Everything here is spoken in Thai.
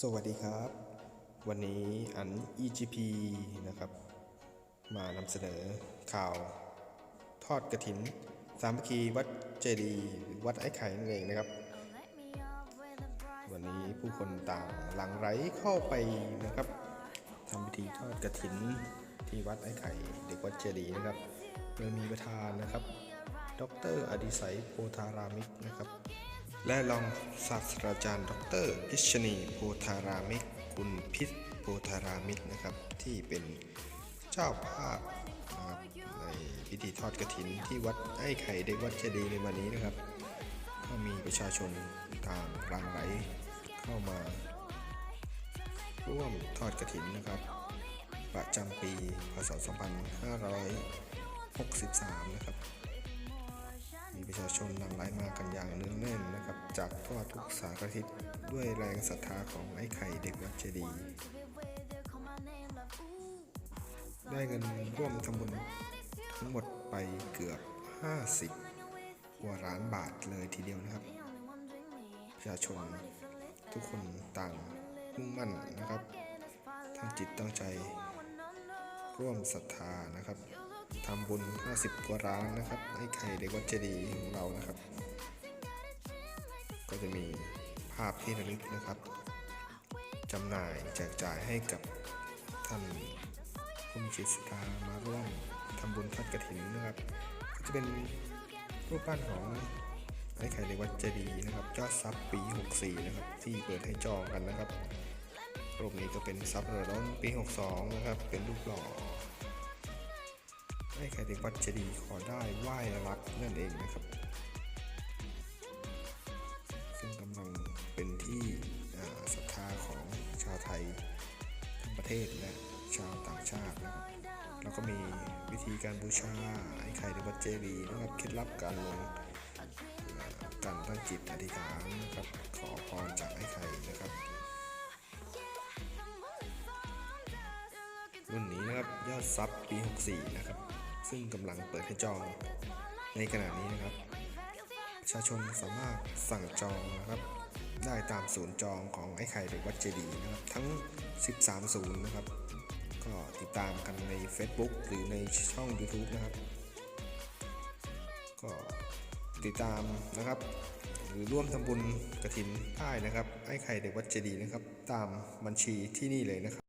สวัสดีครับ วันนี้อัน EGP นะครับ มานำเสนอข่าวทอดกระถิน สามัคคีวัดเจดีย์หรือวัดไอ้ไข่นั่นเองนะครับ วันนี้ผู้คนต่างหลั่งไหลเข้าไปนะครับทำพิธีทอดกระถินที่วัดไอ้ไข่เด็กวัดเจดีย์นะครับโดยมีประธานนะครับ ดรอดิศัยโพธารามิกนะครับ และรองศาสตราจารย์ ดรพิชนีโพธารามิกคุณพิษโพธารามิกนะครับ ที่เป็นเจ้าภาพนะครับในพิธีทอดกระถินที่วัดไอ้ไข่เด็กวัดเจดีย์ในวันนี้นะครับ ก็มีประชาชนตางหลั่งไหลเข้ามา ร่วมทอดกระถินนะครับ ประจำปีพศ2563 นะครับ ประชาชนหลั่งไหลมากันอย่างเนืองแน่นนะครับ จากทั่วทุกสารทิศด้วยแรงศรัทธาของไอ้ไข่เด็กวัดเจดีย์ได้เงินร่วมทำบุญทั้งหมดไปเกือบ 50 กว่าล้านบาทเลยทีเดียวนะครับ ประชาชนทุกคนต่างมุ่งมั่นนะครับ ทั้งจิตตั้งใจร่วมศรัทธานะครับ ทำบุญ 50 กว่าร้านนะครับไอ้ไข่เด็กวัดเจดีย์ของเรานะครับ ก็จะมีภาพที่ระลึกนะครับจำหน่ายแจกจ่ายให้กับท่านผู้มีจิตศรัทธามาร่วมทำบุญทอดกระถินนะครับ ก็จะเป็นรูปปั้นของไอ้ไข่เด็กวัดเจดีย์นะครับยอดซับปี 64 นะครับ ที่เปิดให้จองกันนะครับรูปนี้ก็เป็นซับเรือร้อนปี 62 นะครับ เป็นรูปหล่อ ให้ใครเด็กวัดเจดีย์ขอได้ไหว้รับนั่นเองนะครับ ซึ่งกำลังเป็นที่ศรัทธาของชาวไทยทั้งประเทศและชาวต่างชาตินะครับแล้วก็มีวิธีการบูชาไอ้ไข่ในวัดเจดีย์นะครับเคล็ดลับการลงการตั้งจิตอธิษฐานนะครับขอพรจากไอ้ไข่นะครับรุ่นนี้นะครับยอดซับปี 64 นะครับ ซึ่งกำลังเปิดให้จองในขณะนี้นะครับประชาชนสามารถสั่งจองนะครับ ได้ตามศูนย์จองของไอ้ไข่เด็กวัดเจดีย์นะครับ ทั้ง 13 ศูนย์นะครับ ก็ติดตามกันใน Facebook หรือในช่อง YouTube นะครับ ก็ติดตามนะครับ หรือร่วมทำบุญกระถินได้นะครับ ไอ้ไข่เด็กวัดเจดีย์นะครับ ตามบัญชีที่นี่เลยนะครับ